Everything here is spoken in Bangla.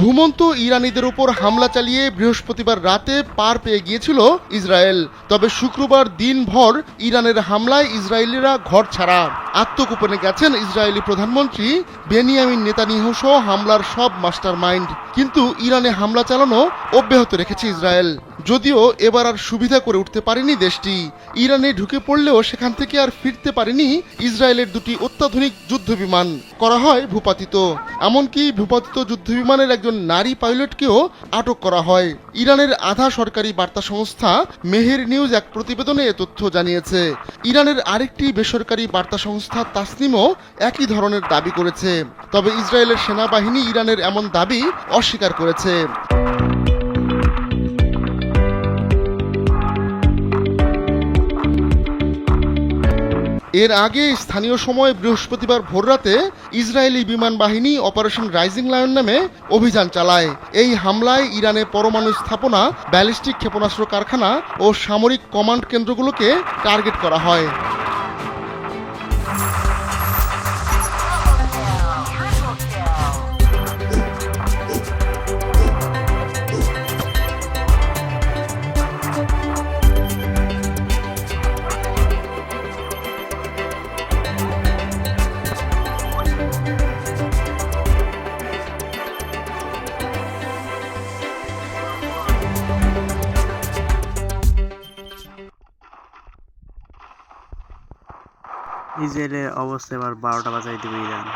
ঘুমন্ত ইরানিদের উপর হামলা চালিয়ে বৃহস্পতিবার রাতে পার পেয়ে গিয়েছিল ইসরায়েল। তবে শুক্রবার দিনভর ইরানের হামলায় ইসরায়েলিরা ঘর ছাড়া। আত্মগোপনে গেছেন ইসরায়েলি প্রধানমন্ত্রী বেনিয়ামিন নেতানিয়াহু সহ হামলার সব মাস্টার মাইন্ড কিন্তু ইরানে হামলা চালানো অব্যাহত রেখেছে ইসরায়েল। যদিও এবার আর সুবিধা করে উঠতে পারেনি দেশটি। ইরানে ঢুকে পড়লেও সেখান থেকে আর ফিরতে পারেনি ইসরায়েলের দুটি অত্যাধুনিক যুদ্ধ বিমান করা হয় ভূপাতিত। এমনকি ভূপাতিত যুদ্ধ বিমানের একজন নারী পাইলটকেও আটক করা হয়। ইরানের আধা সরকারি বার্তা সংস্থা মেহের নিউজ এক প্রতিবেদনে এ তথ্য জানিয়েছে। ইরানের আরেকটি বেসরকারি বার্তা সংস্থা তাসনিমও একই ধরনের দাবি করেছে। তবে ইসরায়েলের সেনাবাহিনী ইরানের এমন দাবি অস্বীকার করেছে। এর আগে স্থানীয় সময় বৃহস্পতিবার ভোররাতে ইসরায়েলি বিমান বাহিনী অপারেশন রাইজিং লায়ন নামে অভিযান চালায়। এই হামলায় ইরানে পরমাণু স্থাপনা, ব্যালিস্টিক ক্ষেপণাস্ত্র কারখানা ও সামরিক কমান্ড কেন্দ্রগুলোকে টার্গেট করা হয়। ইসরায়েলের অবস্থা এবার বারোটা বাজায় দেবে ইরান